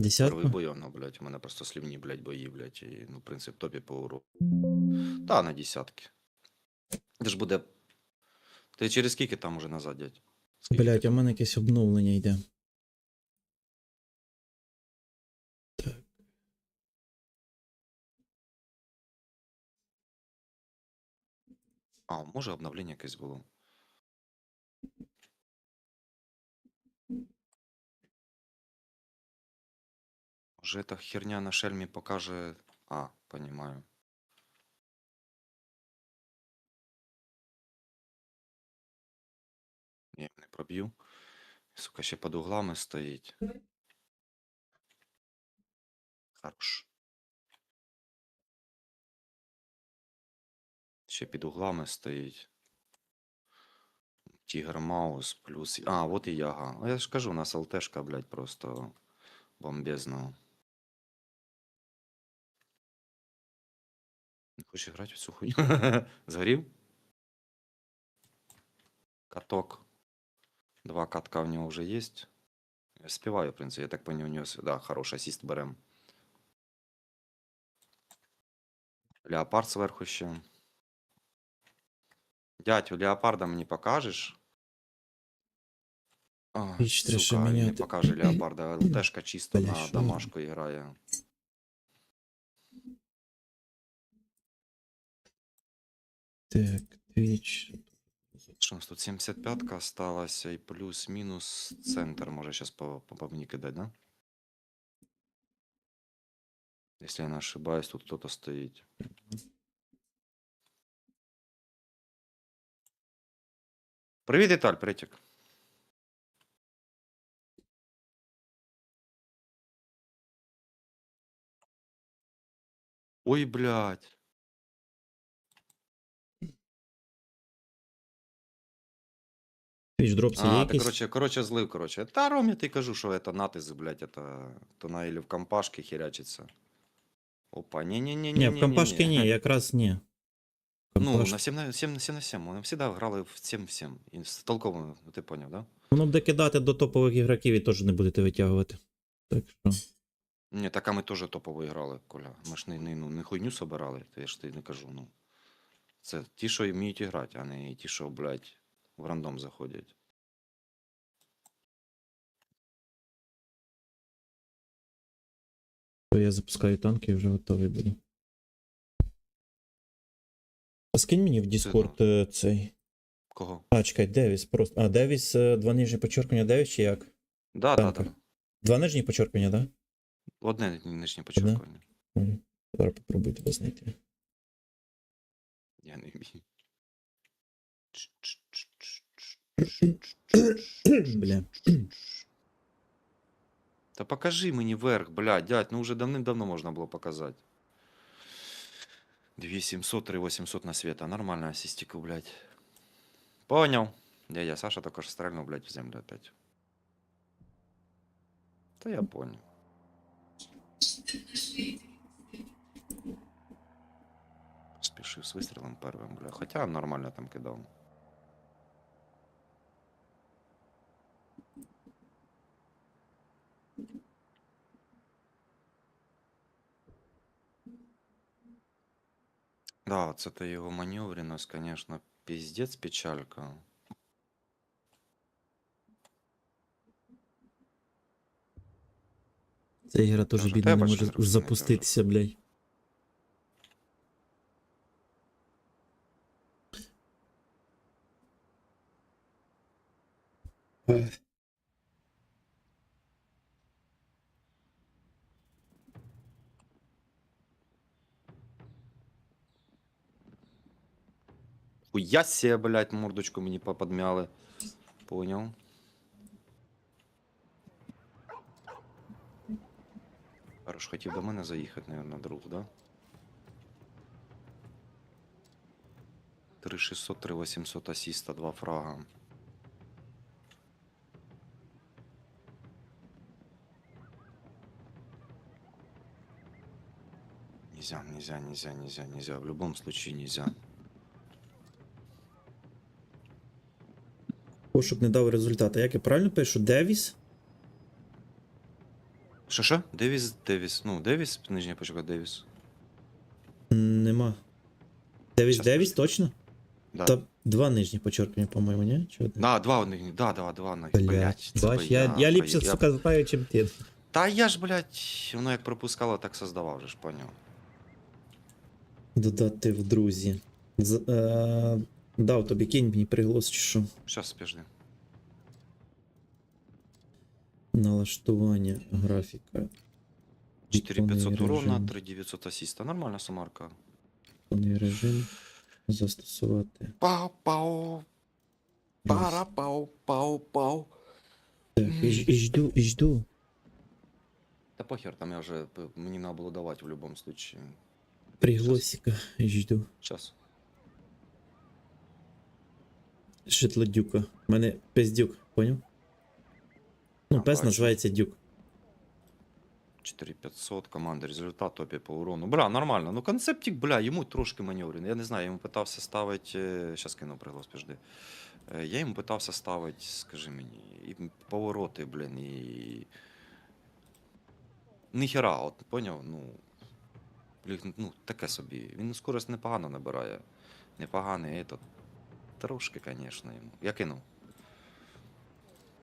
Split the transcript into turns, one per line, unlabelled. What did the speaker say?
Десятку?
бой, оно, блядь, у мене просто слівні, блядь, бої, блядь, і, ну, в принципі, топі по уроку. Та, на десятки. Це ж буде. Ти через скільки там уже назад, дядь? Скільки
Блять,
ти
а мене якесь обновлення йде. Так.
А, може обновлення якесь було. Може, эта херня на шельмі покаже. А, понимаю. Я не проб'ю. Сука, ще під углами стоїть. Хорош. Ще під углами стоїть. Тігр Маус плюс. А, от і яга. А я ж кажу, у нас ЛТшка, блядь, просто бомбезна. Не хочеш грати в цю хуйню? Згорів? Каток. Два катка у него уже есть. Я спеваю, в принципе. Я так понял, у с- Да, хороший ассист берем. Леопард сверху ще. Дядь, у леопарда мені покажеш? А, сука, не покаже леопарда. ЛТшка чисто на домашку грає.
Так, твіч.
Що у нас тут 75-ка осталася і плюс-мінус центр може зараз по, по бабні кидати, да? Если я не ошибаюсь, тут кто-то стоит. Привіт, Італь, притік. Ой, блядь.
Твіч дропси є
А, ти,
якийсь?
короче, короче, злив, короче. Та, Ром, я ти кажу, що это натис, блядь, это... То на или в компашке херячиться. Опа, не-не-не.
Ні, в компашки ні, якраз ні.
Ну, на 7 на 7 на 7 на 7. Вони завжди грали в 7 в 7. І з толково, ну, ти поняв, да?
Воно буде кидати до топових ігроків і теж не будете витягувати. Так що.
Ні, так а ми теж топово грали, Коля. Ми ж не, не, ну, не хуйню собирали, то я ж ти не кажу, ну. Це ті, що вміють грати, а не ті, що, блядь, в рандом заходять.
То я запускаю танки і вже готовий буду. А скинь мені в Discord е, цей.
Кого?
А, чекай, Девіс просто. А, Девіс, е, два нижні почерпання Девіс чи як?
Да, да,
Танка.
да.
Два нижні почерпання, так?
Одне нижнє почерпування.
Да? Зараз попробуй тебе знайти.
Я не вмію.
Бля.
Та покажи мені верх, блядь, дядь, ну вже давним-давно можна було показати. 2700, 3800 на света. Нормальна асистика, блядь. Понял. Дядя Саша також стрельнув, блядь, в землю опять. Та я понял. Спішив з вистрілом первим, бля. Хоча нормально там кидав. Да, це то його маневреність, конечно, пиздец печалька.
Ця ігра теж
Даже
бідна не
тебе
може
щось робити не
запуститися, блядь.
Хуя себе, блядь, мордочку мені поподмяли. Понял. Хорош, хотів до мене заїхати, наверное, друг, да? 3600, 3800 асіста, 2 фрага. Нельзя, нельзя, нельзя, нельзя, нельзя. В любом случае нельзя.
Пошук не дав результату. Як я правильно пишу? Девіс?
Що що? Девіс, Девіс. Ну, Девіс, нижня почекай, Девіс.
Нема. 9
Щас
9 точно?
Да.
Та два нижні подчеркнення, по-моєму, ні? Чи один?
Да, два одних, да, да, два на
блядь, бач, я, я
я-
ліпше,
я-
сука, знаю, чим ти.
Та я ж, блядь, воно як пропускало, так создавав, же ж поняв.
Додати в друзі. З, е, дав тобі кінь мені приголос, чи що.
Щас спіжди.
Налаштування графіка.
4500
Віконний
урона,
режим.
3900 асіста. Нормальна самарка.
Віконний режим. Застосувати.
Пау, пау, пара, пау, пау, пау.
Так, і, ж- і жду, і жду.
Та похер, там я вже, п- мені треба було давати в будь-якому случае.
Пригласика, і жду.
Час.
Шитлодюка. У мене пес дюк, поняв? Ну, пес
бачу.
називається дюк.
4500, команда, результат, топі по урону. Бля, нормально. Ну, концептик, бля, йому трошки маневрений. Я не знаю, я йому питався ставити. Щас кину приглас, підожди. Е, Я йому питався ставити, скажи мені, і повороти, блін, і. Ніхера, от поняв? Ну. Ну, таке собі. Він скорость непогано набирає. Непоганий этот. Трошки, звісно, йому. Я кинув.